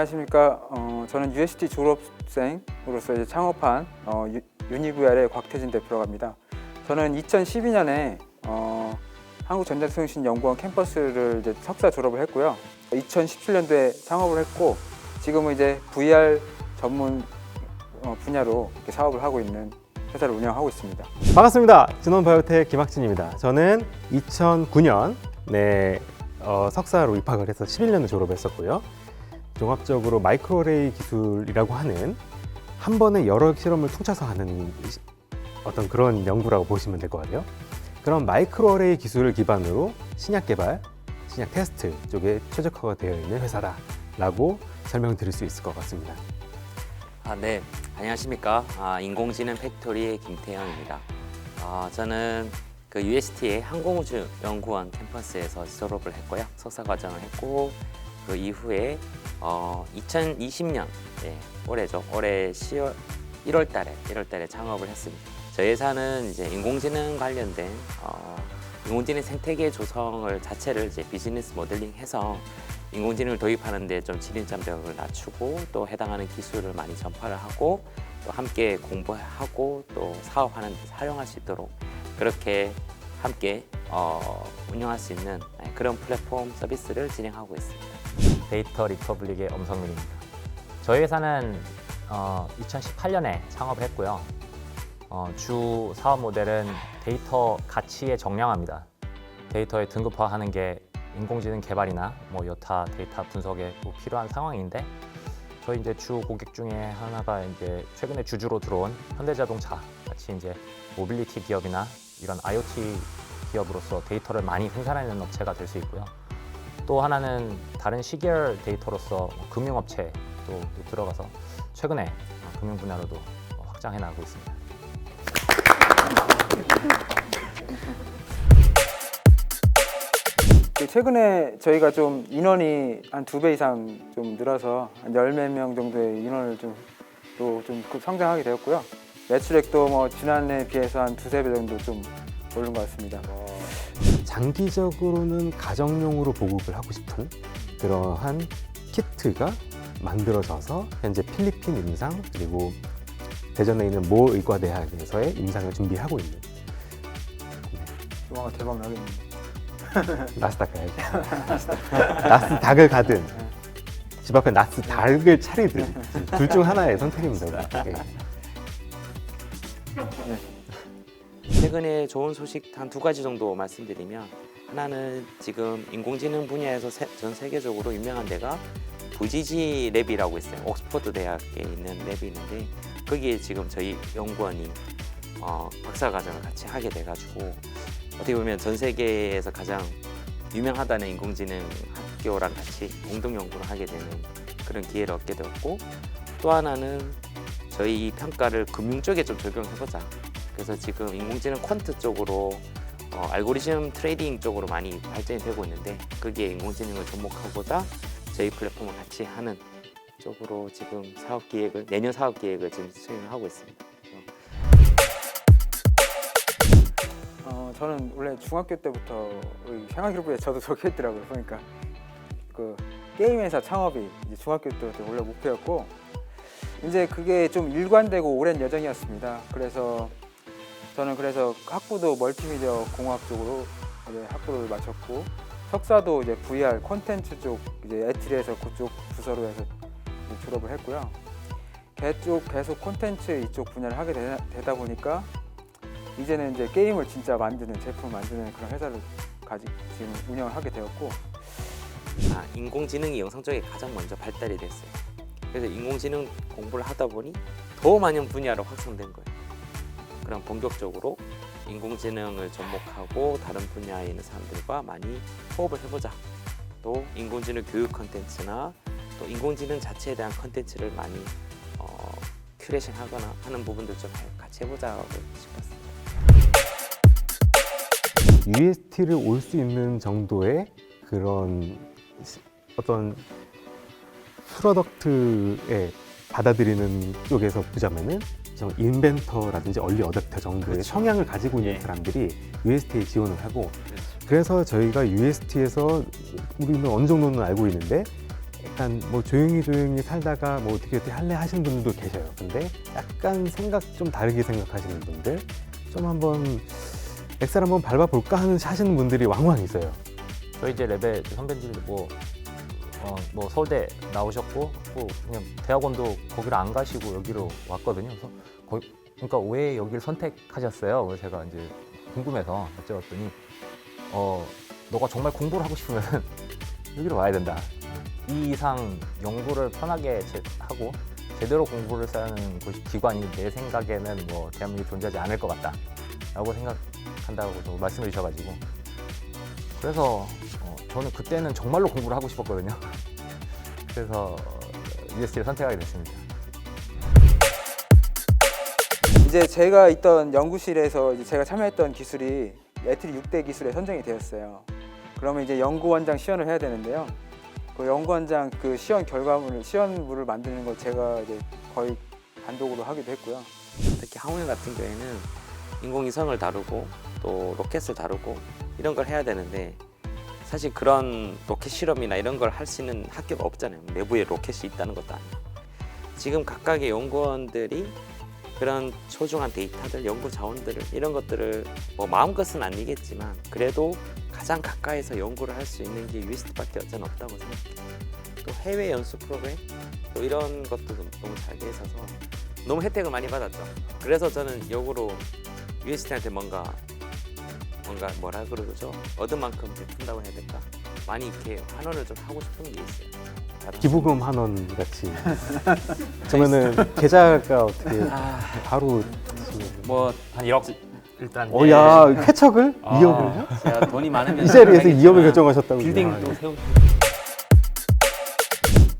안녕하십니까. 어, 저는 UST 졸업생으로서 이제 창업한 어, 유, 유니VR의 곽태진 대표라고 합니다. 저는 2012년에 어, 한국전자통신연구원 캠퍼스를 이제 석사 졸업을 했고요. 2017년도에 창업을 했고 지금은 이제 VR 전문 어, 분야로 이렇게 사업을 하고 있는 회사를 운영하고 있습니다. 반갑습니다. 진원바이오텍 김학진입니다. 저는 2009년 네, 어, 석사로 입학을 해서 11년을 졸업했었고요. 종합적으로 마이크로레이 기술이라고 하는 한 번에 여러 실험을 퉁쳐서 하는 시- 어떤 그런 연구라고 보시면 될 것 같아요. 그런 마이크로레이 기술을 기반으로 신약 개발, 신약 테스트 쪽에 최적화가 되어 있는 회사다라고 설명드릴 수 있을 것 같습니다. 아, 네. 안녕하십니까. 아, 인공지능 팩토리의 김태형입니다. 아, 저는 그 UST의 항공우주연구원 캠퍼스에서 졸업을 했고요. 석사 과정을 했고 그 이후에 어, 2020년 예, 올해죠. 올해 10월 1월 달에 1월 달에 창업을 했습니다. 저희 회사는 이제 인공지능 관련된 어, 인공지능 생태계 조성을 자체를 이제 비즈니스 모델링해서 인공지능을 도입하는데 좀 진입장벽을 낮추고 또 해당하는 기술을 많이 전파를 하고 또 함께 공부하고 또 사업하는 데 활용할 수 있도록 그렇게 함께 어, 운영할 수 있는 네, 그런 플랫폼 서비스를 진행하고 있습니다. 데이터 리퍼블릭의 엄성민입니다. 저희 회사는 어, 2018년에 창업을 했고요. 어, 주 사업 모델은 데이터 가치에 정량합니다. 데이터의 등급화하는 게 인공지능 개발이나 뭐 여타 데이터 분석에 꼭 필요한 상황인데 저희 이제 주 고객 중에 하나가 이제 최근에 주주로 들어온 현대자동차 같이 이제 모빌리티 기업이나 이런 IoT 기업으로서 데이터를 많이 생산하는 업체가 될 수 있고요. 또 하나는 다른 시계열 데이터로서 뭐 금융업체도 또 들어가서 최근에 어, 금융 분야로도 어, 확장해 나가고 있습니다. 그 최근에 저희가 좀 인원이 한 두 배 이상 좀 늘어서 한 열몇 명 정도의 인원을 좀 또 좀 성장하게 되었고요. 매출액도 뭐 지난해에 비해서 한 두세 배 정도 좀 오른 것 같습니다. 장기적으로는 가정용으로 보급을 하고 싶은 그러한 키트가 만들어져서 현재 필리핀 임상 그리고 대전에 있는 모 의과대학에서의 임상을 준비하고 있는 조만간 대박 나겠네요. 나스닥 가야죠. 나스닥을 가든 집 앞에 나스닥을 차리든 둘 중 하나의 선택입니다. 예. 최근에 좋은 소식 한 두 가지 정도 말씀드리면 하나는 지금 인공지능 분야에서 세- 전 세계적으로 유명한 데가 VGG 랩이라고 있어요. 옥스퍼드 대학에 있는 랩이 있는데 거기에 지금 저희 연구원이 어, 박사 과정을 같이 하게 돼가지고 어떻게 보면 전 세계에서 가장 유명하다는 인공지능 학교랑 같이 공동 연구를 하게 되는 그런 기회를 얻게 되었고 또 하나는 저희 이 평가를 금융 쪽에 좀 적용해보자. 그래서 지금 인공지능 퀀트 쪽으로 어, 알고리즘 트레이딩 쪽으로 많이 발전이 되고 있는데 거기에 인공지능을 접목하고자 저희 플랫폼을 같이 하는 쪽으로 지금 사업 기획을 내년 사업 기획을 지금 수행을 하고 있습니다. 어, 저는 원래 중학교 때부터 이 생활기록부에 저도 적혀 있더라고요. 보니까 그 게임 회사 창업이 이제 중학교 때부터 원래 목표였고 이제 그게 좀 일관되고 오랜 여정이었습니다. 그래서 저는 그래서 학부도 멀티미디어 공학 쪽으로 이제 학부를 마쳤고 석사도 이제 VR 콘텐츠 쪽 이제 에트리에서 그쪽 부서로 해서 졸업을 했고요. 그쪽 계속 콘텐츠 이쪽 분야를 하게 되, 되다 보니까 이제는 이제 게임을 진짜 만드는 제품 만드는 그런 회사를 가지 지금 운영을 하게 되었고 아, 인공지능이 영상 쪽에 가장 먼저 발달이 됐어요. 그래서 인공지능 공부를 하다 보니 더 많은 분야로 확산된 거예요. 그럼 본격적으로 인공지능을 접목하고 다른 분야에 있는 사람들과 많이 호흡을 해보자. 또 인공지능 교육 컨텐츠나 또 인공지능 자체에 대한 컨텐츠를 많이 어, 큐레이션 하거나 하는 부분들 좀 같이 해보자고 싶었어요. UST를 올 수 있는 정도의 그런 시- 어떤 프로덕트에 받아들이는 쪽에서 보자면은 좀 인벤터라든지 얼리 어댑터 정도의 그렇죠. 성향을 가지고 있는 예. 사람들이 UST에 지원을 하고 그래서 저희가 UST에서 우리는 어느 정도는 알고 있는데 약간 뭐 조용히 조용히 살다가 뭐 어떻게 어떻게 할래 하시는 분들도 계셔요. 근데 약간 생각 좀 다르게 생각하시는 분들 좀 한번 엑셀 한번 밟아볼까 하는 하시는 분들이 왕왕 있어요. 저희 이제 레벨 선배님들 뭐, 어, 뭐 서울대 나오셨고 뭐 그냥 대학원도 거기를 안 가시고 여기로 왔거든요. 그래서 거기, 그러니까 왜 여기를 선택하셨어요? 그래서 제가 이제 궁금해서 여쭤봤더니 어 너가 정말 공부를 하고 싶으면 여기로 와야 된다. 이 이상 연구를 편하게 제- 하고 제대로 공부를 쌓는 곳이 기관이 내 생각에는 뭐 대한민국에 존재하지 않을 것 같다 라고 생각한다고 또 말씀해 주셔가지고 그래서 어, 저는 그때는 정말로 공부를 하고 싶었거든요. 그래서 USD를 선택하게 됐습니다. 이제 제가 있던 연구실에서 이제 제가 참여했던 기술이 애트리 6대 기술에 선정이 되었어요. 그러면 이제 연구원장 시연을 해야 되는데요. 그 연구원장 그 시연 결과물을 시연물을 만드는 걸 제가 이제 거의 단독으로 하기도 했고요. 특히 하원 같은 경우에는 인공위성을 다루고 또 로켓을 다루고 이런 걸 해야 되는데 사실 그런 로켓 실험이나 이런 걸 할 수 있는 학교가 없잖아요. 내부에 로켓이 있다는 것도 아니고 지금 각각의 연구원들이 그런 소중한 데이터들, 연구 자원들을 이런 것들을 뭐 마음껏은 아니겠지만 그래도 가장 가까이서 연구를 할 수 있는 게 USD밖에 어전 없다고 생각해요. 또 해외 연수 프로그램 또 이런 것도 너무 잘 돼 있어서 너무 혜택을 많이 받았죠. 그래서 저는 역으로 UST한테 뭔가 뭔가 뭐라 그러죠? 얻은 만큼 베푼다고 해야 될까? 많이 이렇게 환원을 좀 하고 싶은 게 있어요. 기부금 한 원 같이. 그러면은 계좌가 어떻게 바로 뭐 한 1억 일단 어 야 쾌척을 아. 2억을요? 제가 돈이 많으면 이 자리에서 2억을 결정하셨다고. 빌딩도 세우고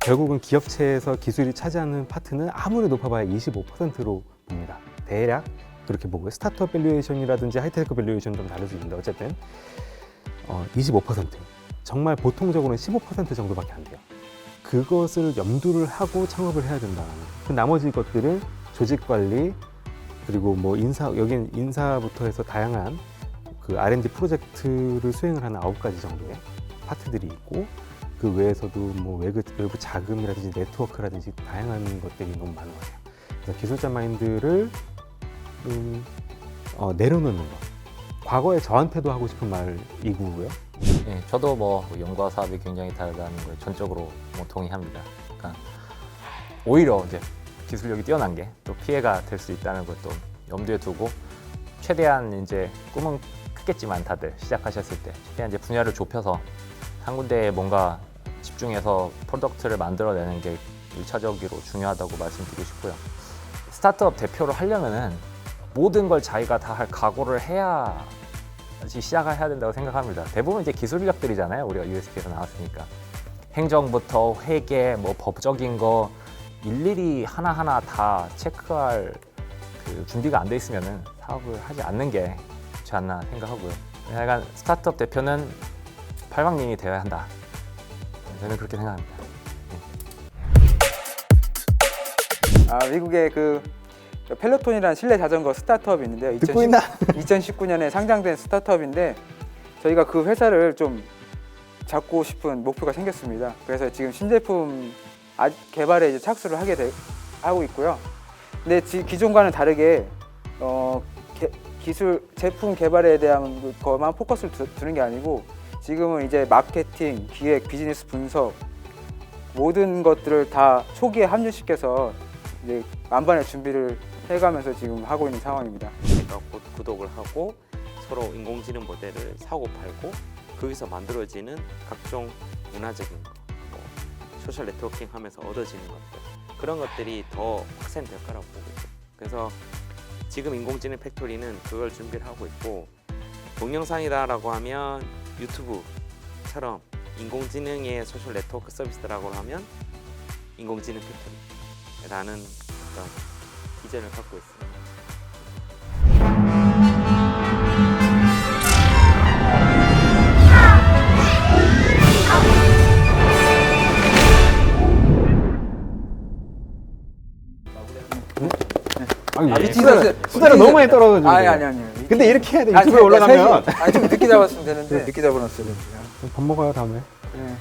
결국은 기업체에서 기술이 차지하는 파트는 아무리 높아봐야 25%로 봅니다. 대략 그렇게 보고요. 스타트업 밸류에이션이라든지 하이테크 밸류에이션 좀 있는데 어쨌든 어, 25% 정말 보통적으로는 15% 정도밖에 안 돼요. 그것을 염두를 하고 창업을 해야 된다는 그 나머지 것들은 조직 관리 그리고 뭐 인사 여기는 인사부터 해서 다양한 그 R&D 프로젝트를 수행을 하는 아홉 가지 정도의 파트들이 있고 그 외에서도 뭐 외부, 외부 자금이라든지 네트워크라든지 다양한 것들이 너무 많은 거예요. 그래서 기술자 마인드를 음, 어, 내려놓는 것. 과거에 저한테도 하고 싶은 말이고요. 예, 저도 뭐 연구와 사업이 굉장히 다르다는 걸 전적으로 뭐 동의합니다. 그러니까 오히려 이제 기술력이 뛰어난 게 또 피해가 될 수 있다는 것도 염두에 두고 최대한 이제 꿈은 크겠지만 다들 시작하셨을 때 최대한 이제 분야를 좁혀서 한 군데에 뭔가 집중해서 프로덕트를 만들어내는 게 일차적으로 중요하다고 말씀드리고 싶고요. 스타트업 대표를 하려면은 모든 걸 자기가 다 할 각오를 해야 시작을 해야 된다고 생각합니다. 대부분 이제 기술 인력들이잖아요. 우리가 USP에서 나왔으니까. 행정부터 회계, 뭐 법적인 거 일일이 하나하나 다 체크할 그 준비가 안 돼 있으면은 사업을 하지 않는 게 좋지 않나 생각하고요. 약간 스타트업 대표는 팔방민이 되어야 한다. 저는 그렇게 생각합니다. 아, 미국의 그 펠로톤이라는 실내 자전거 스타트업이 있는데요. 듣고 있나? 2019년에 상장된 스타트업인데 저희가 그 회사를 좀 잡고 싶은 목표가 생겼습니다. 그래서 지금 신제품 아- 개발에 이제 착수를 하게 되, 하고 있고요. 근데 지- 기존과는 다르게 어, 개- 기술 제품 개발에 대한 것만 포커스를 두, 두는 게 아니고 지금은 이제 마케팅, 기획, 비즈니스 분석 모든 것들을 다 초기에 합류시켜서 이제 만반의 준비를 해가면서 지금 하고 있는 상황입니다. 제가 곧 구독을 하고 서로 인공지능 모델을 사고 팔고 거기서 만들어지는 각종 문화적인 거, 뭐 소셜 네트워킹 하면서 얻어지는 것들 그런 것들이 더 확산될 거라고 보고 있어요. 그래서 지금 인공지능 팩토리는 그걸 준비를 하고 있고 동영상이다라고 하면 유튜브처럼 인공지능의 소셜 네트워크 서비스라고 하면 인공지능 팩토리라는 어떤 비전을 갖고 있습니다. 아니, 아, 수다를, 있어요. 수다를 너무 많이 떨어가지고. 아니 아니 아니. 근데 이렇게 해야 돼. 유튜브에 올라가면. 아니 좀 늦게 잡았으면 되는데 늦게 잡아놨어야 되는데. 밥 먹어요, 다음에. 네.